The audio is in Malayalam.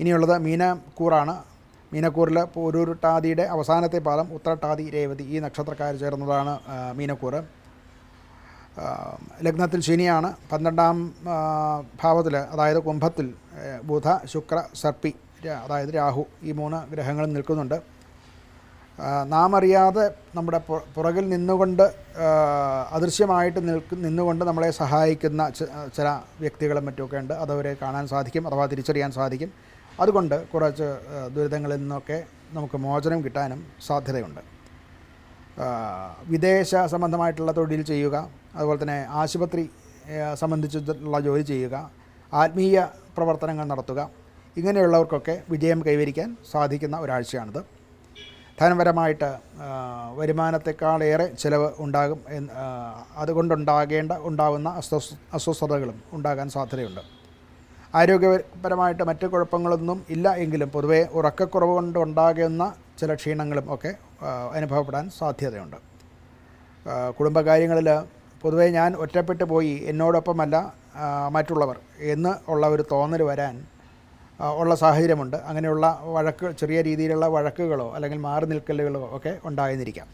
ഇനിയുള്ളത് മീനക്കൂറാണ്. മീനക്കൂറിൽ ടാതിയുടെ അവസാനത്തെ പാദം ഉത്രട്ടാതി രേവതി. ഈ നക്ഷത്രക്കാർ ചേർന്നതാണ് മീനക്കൂർ ലഗ്നത്തിൽ ശനിയാണ്. പന്ത്രണ്ടാം ഭാവത്തിൽ അതായത് കുംഭത്തിൽ ബുധ ശുക്ര സർപ്പി അതായത് രാഹു ഈ മൂന്ന് ഗ്രഹങ്ങളും നിൽക്കുന്നുണ്ട്. നാം അറിയാതെ നമ്മുടെ പുറകിൽ നിന്നുകൊണ്ട് അദൃശ്യമായിട്ട് നിൽക്ക് നിന്നുകൊണ്ട് നമ്മളെ സഹായിക്കുന്ന ചില വ്യക്തികളും മറ്റുമൊക്കെ ഉണ്ട്. അതവരെ കാണാൻ സാധിക്കും അഥവാ തിരിച്ചറിയാൻ സാധിക്കും. അതുകൊണ്ട് കുറച്ച് ദുരിതങ്ങളിൽ നിന്നൊക്കെ നമുക്ക് മോചനം കിട്ടാനും സാധ്യതയുണ്ട്. വിദേശ സംബന്ധമായിട്ടുള്ള തൊഴിൽ ചെയ്യുക അതുപോലെ തന്നെ ആശുപത്രി സംബന്ധിച്ചുള്ള ജോലി ചെയ്യുക ആത്മീയ പ്രവർത്തനങ്ങൾ നടത്തുക ഇങ്ങനെയുള്ളവർക്കൊക്കെ വിജയം കൈവരിക്കാൻ സാധിക്കുന്ന ഒരാഴ്ചയാണിത്. ധനപരമായിട്ട് വരുമാനത്തെക്കാളേറെ ചിലവ് ഉണ്ടാകും അതുകൊണ്ടുണ്ടാകേണ്ട ഉണ്ടാകുന്ന അസ്വസ്ഥ അസ്വസ്ഥതകളും ഉണ്ടാകാൻ സാധ്യതയുണ്ട്. ആരോഗ്യപരമായിട്ട് മറ്റ് കുഴപ്പങ്ങളൊന്നും ഇല്ല എങ്കിലും പൊതുവേ ഉറക്കക്കുറവ് കൊണ്ട് ഉണ്ടാകുന്ന ചില ക്ഷീണങ്ങളും ഒക്കെ അനുഭവപ്പെടാൻ സാധ്യതയുണ്ട്. കുടുംബകാര്യങ്ങളിൽ പൊതുവേ ഞാൻ ഒറ്റപ്പെട്ടു പോയി എന്നോടൊപ്പമല്ല മറ്റുള്ളവർ എന്ന് ഉള്ള ഒരു തോന്നൽ വരാൻ ഉള്ള സാഹചര്യമുണ്ട്. അങ്ങനെയുള്ള വഴക്ക് ചെറിയ രീതിയിലുള്ള വഴക്കുകളോ അല്ലെങ്കിൽ മാറി നിൽക്കലുകളോ ഒക്കെ ഉണ്ടായെന്നിരിക്കാം